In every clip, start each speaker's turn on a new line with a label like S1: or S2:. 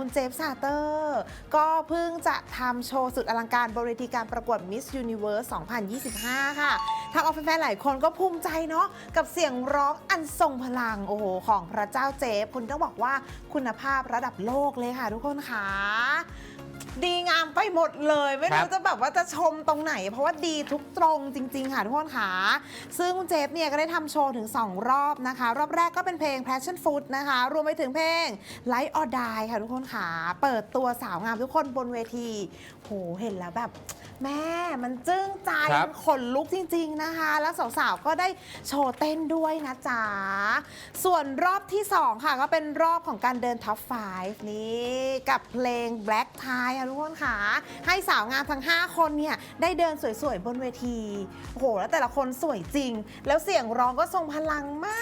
S1: คุณเจฟซาเตอร์ ก็เพิ่งจะทำโชว์สุดอลังการบริธีการประกวด Miss Universe 2025 ค่ะทางออฟฟิศแฟนหลายคนก็ภูมิใจเนาะกับเสียงร้องอันทรงพลัง โอ้โห ของพระเจ้าเจฟ คุณต้องบอกว่าคุณภาพระดับโลกเลยค่ะทุกคนค่ะ ดีงามไปหมดเลย ไม่
S2: ครั
S1: รู้
S2: บ
S1: จะแบบว่าจะชมตรงไหน เพราะว่าดีทุกตรงจริง ๆ ค่ะทุกคนค่ะ ซึ่งคุณเจฟเนี่ยก็ได้ทำโชว์ถึง 2 รอบนะคะ รอบแรกก็เป็นเพลง Passion Fruit นะคะ รวมไปถึงเพลง Light or Die ค่ะทุกคนค่ะ เปิดตัวสาวงามทุกคนบนเวที โหเห็นแล้วแบบแม่มันจึ้งใจ
S2: ครับ
S1: มันขนลุกจริง ๆนะคะ แล้วสาวๆก็ได้โชว์เต้นด้วยนะจ๊ะ ส่วนรอบที่ 2 ค่ะ ก็เป็นรอบของการเดินท็อป 5 นี้กับเพลง Black Tie ค่ะทุกคนค่ะให้สาวงามทั้ง 5 คนเนี่ยได้เดินสวยๆ บนเวทีโอ้โหแล้วแต่ละคนสวยจริง แล้วเสียงร้องก็ทรงพลังมา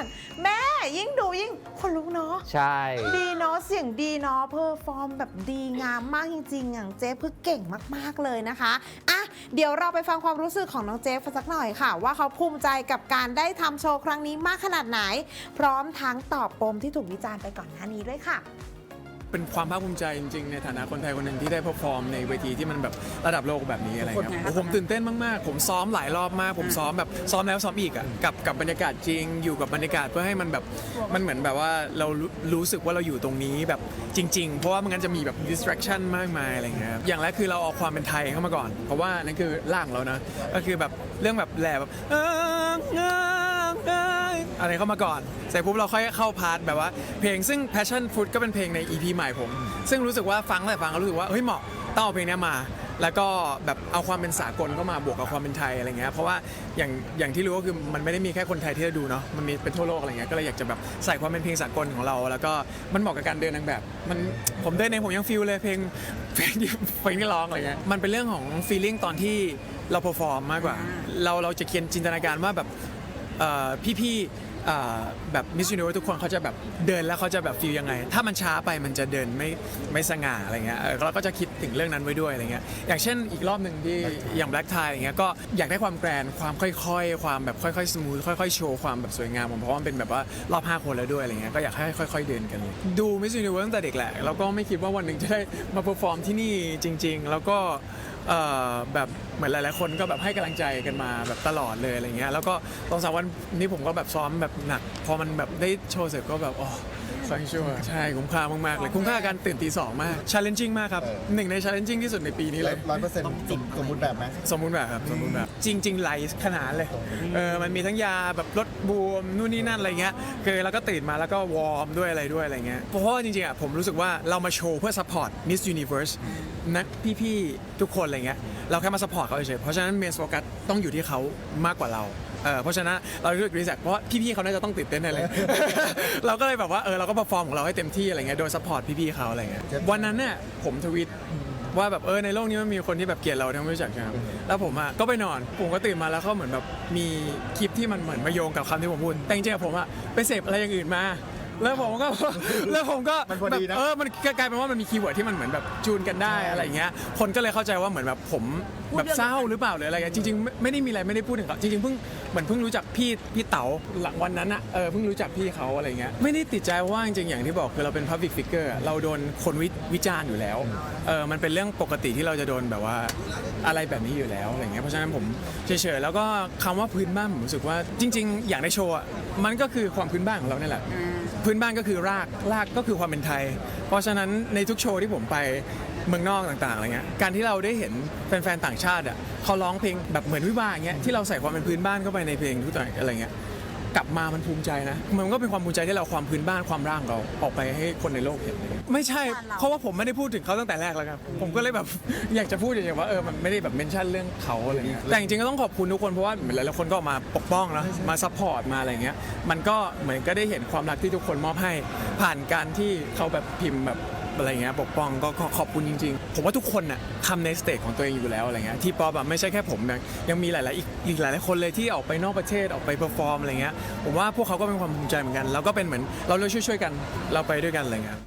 S1: ก แม่ยิ่งดูยิ่งขนลุกเนาะ
S2: ใช่
S1: ดีเนาะเสียงดีเนาะเพอร์ฟอร์มแบบดีงามมากจริงๆ อย่างเจฟคือเก่งมากๆเลยนะคะอะเดี๋ยวเราไปฟังความรู้สึกของน้องเจฟสักหน่อยค่ะ ว่าเขาภูมิใจกับการได้ทำโชว์ครั้งนี้มากขนาดไหน พร้อมทั้งตอบปมที่ถูกวิจารณ์ไปก่อนหน้านี้ด้วยค่ะ
S3: เป็นความภาคภูมิใจจริงๆ ในฐานะคนไทยคนหนึ่งที่ได้พอฟอร์มในเวทีที่มันแบบระดับโลกแบบนี้อะไรเงี้ยโอ้ผมตื่นเต้นมากๆ ผมซ้อมหลายรอบมาก ผมซ้อมแบบซ้อมแล้วซ้อมอีกอะกับกับบรรยากาศจริง อยู่กับบรรยากาศเพื่อให้มันแบบมันเหมือนแบบว่าเรารู้รู้สึกว่าเราอยู่ตรงนี้แบบจริง ๆ เพราะว่ามันงั้นจะมีแบบ distraction มากมายอะไรเงี้ยอย่างแรกคือเราเอาความเป็นไทยเข้ามาก่อน เพราะว่านั่นคือร่างเรานะก็คือแบบเรื่องแบบแหล่แบบเอิงเอิงเอิงอะไรเข้ามาก่อนเสร็จปุ๊บเราค่อยเข้าพาร์ทแบบว่าเพลงซึ่ง passion fruit ก็เป็นเพลงใน EP ใหม่ผม ซึ่งรู้สึกว่าฟังแต่ฟังก็รู้สึกว่าเฮ้ยเหมาะต้องเอาเพลงเนี้ยมา แล้วก็แบบเอาความเป็นสากลเข้ามาบวกกับความเป็นไทยอะไรเงี้ยเพราะว่าอย่างอย่างที่รู้ก็คือมันไม่ได้มีแค่คนไทยที่จะดูเนาะมันมีเป็นทั่วโลกอะไรเงี้ยก็เลยอยากจะแบบใส่ความเป็นเพลงสากลของเรา แล้วก็มันเหมาะกับการเดินนางแบบ มันผมเดินเองผมยังฟิลเลยเพลงเพลงที่เพลงที่ร้องอะไรเงี้ยมันเป็นเรื่องของฟีลลิ่งตอนที่เราเพอร์ฟอร์มมากกว่า เราเราจะเขียนจินตนาการว่าแบบเอ่อพี่ๆเอ่อแบบมิส s u น i เว r ทุกคนเขาจะแบบเดินแล้วเขาจะแบบฟีลยังไง ถ้ามันช้าไปมันจะเดินไม่ไม่สง่าอะไรเงี้ยเออเราก็จะคิดถึงเรื่องนั้นไว้ด้วยอะไรเงี้ยอย่างเช่นอีกรอบหนึ่งที่อย่าง Black Tie อย่างเงี้ยก็อยากได้ความแกรนด์ความค่อยๆ ความแบบค่อยๆสมูทค่อยๆโชว์ความแบบสวยงามผมเพราะว่ามันเป็นแบบว่ารอบ5คนแล้วด้วยอะไรเงี้ยก็อยากให้ค่อยๆเดินกัน ดูมิส s u น i เว r ตั้งแต่เด็กแหละแล้วก็ไม่คิดว่าวันหนึ่งจะได้มาเ e อร์ฟอร์มที่นี่จริง ๆ แล้วก็เอ่อแบบเหมือนหลายๆคนก็แบบให้กำลังใจกันมาแบบตลอดเลยอะไรเงี้ยแล้วก็ตอนสามวันนี้ผมก็แบบซ้อมแบบหนักพอมันแบบได้โชว์เสร็จก็แบบอ๋อฟังชัวใช่คุ้มค่ามากๆเลยคุ้มค่ากับการตื่นตีสองมาก challenging มากครับหนึ่งใน challenging ที่สุดในปีนี้เลย
S4: ร้อยเปอร์เซ็นต์สมบูรณ์แบบไหม
S3: สมบูรณ์แบบครับสมบูรณ์แบบจริง ๆไหลขนาดเลยเออมันมีทั้งยาแบบลดบวมนู่นนี่นั่นอะไรเงี้ยคือเราก็ตื่นมาแล้วก็วอร์มด้วยอะไรด้วยอะไรเงี้ยเพราะว่าจริงๆอะผมรู้สึกว่าเรามาโชว์เพื่อ support Miss Universe นักพี่ๆทุกคนอะไรเงี้ยเราแค่มา support เขาเฉยๆเพราะฉะนั้นเมนโฟกัสต้องอยู่ที่เขามากกว่าเรา เออเพราะฉะนั้นเรารู้สึกรีแซกเพราะว่าพี่ๆเขาน่าจะต้องตื่นเต้นแน่เลยเราก็เลยแบบว่าเออเราก็ปรฟอร์มของเราให้เต็มที่อะไรเงี้ยโดย support พี่ๆเขาอะไรเงี้ยวันนั้นเนี่ยผมทวิตว่าแบบเออในโลกนี้มันมีคนที่แบบเกลียดเราทั้งไม่รู้จักใช่ไหมครับแล้วผมอะก็ไปนอนผมก็ตื่นมาแล้วเขาเหมือนแบบมีคลิปที่มันเหมือนมาโยงกับคำที่ผมพูดแต่จริงๆอะผมอะไปเสพอะไรอย่างอื่นมา แล้วผมก็ แล้วผมก็
S4: มันพอ
S3: แบบ
S4: ดีนะ
S3: เออมันกลายเป็นว่ามันมีคีย์เวิร์ดที่มันเหมือนแบบจูนกันได้อะไรอย่างเงี้ย คนก็เลยเข้าใจว่าเหมือนแบบผมแบบเศร้าหรือเปล่าหรืออะไรเงี้ยจริงๆไม่ไม่ได้มีอะไรไม่ได้พูดถึงเขาจริงๆเพิ่งเหมือนเพิ่งรู้จักพี่พี่เต๋าหลังวันนั้นอะเออเพิ่งรู้จักพี่เขาอะไรเงี้ยไม่ได้ติดใจเพราะว่าจริงๆอย่างที่บอกคือเราเป็น public figure อะเราโดนคนวิวิจารณ์อยู่แล้วเออมันเป็นเรื่องปกติที่เราจะโดนแบบว่าอะไรแบบนี้อยู่แล้วอะไรเงี้ยเพราะฉะนั้นผมเฉยๆแล้วก็คำว่าพื้นบ้านผมรู้สึกว่าจริง ๆ อย่างในโชว์อะมันก็คือความพื้นบ้านของเราเนี่ยแหละ พื้นบ้านก็คือรากรากก็คือความเป็นไทย เพราะฉะนั้นในทุกโชว์ที่ผมไปเมืองนอกต่างๆอะไรเงี้ยการที่เราได้เห็นแฟนๆต่างชาติอะเขาร้องเพลงแบบเหมือนวิวาอย่างเงี้ยที่เราใส่ความเป็นพื้นบ้านเข้าไปในเพลงทุกอย่างอะไรเงี้ย กลับมามันภูมิใจนะ มันก็เป็นความภูมิใจที่เราเอาความพื้นบ้านความร่างเราออกไปให้คนในโลกเห็นอะไรเงี้ยไม่ใช่ เพราะว่าผมไม่ได้พูดถึงเขาตั้งแต่แรกแล้วครับ ผมก็เลยแบบ อยากจะพูดอย่างๆว่าเออมันไม่ได้แบบเมนชั่นเรื่องเขาอะไรเงี้ยแต่จริงๆก็ต้องขอบคุณทุกคนเพราะว่าเหมือนหลายๆคนก็ออกมาปกป้องนะมาซัพพอร์ตมาอะไรเงี้ยมันก็เหมือนก็ได้เห็นความรักที่ทุกคนมอบให้ผ่านการที่เขาแบบพิมพ์แบบ อะไรเงี้ยปกป้องก็ก็ขอบคุณจริง ๆ ผมว่าทุกคนน่ะทำในสเตจของตัวเองอยู่แล้วอะไรเงี้ยที่ป๊อปแบบไม่ใช่แค่ผมนะยังมีหลายๆอีกอีกหลายๆคนเลยที่ออกไปนอกประเทศออกไปเปอร์ฟอร์มอะไรเงี้ยผมว่าพวกเขาก็เป็นความภูมิใจเหมือนกันแล้วก็เป็นเหมือนเราเลยช่วยๆกันเราไปด้วยกันอะไรเงี้ย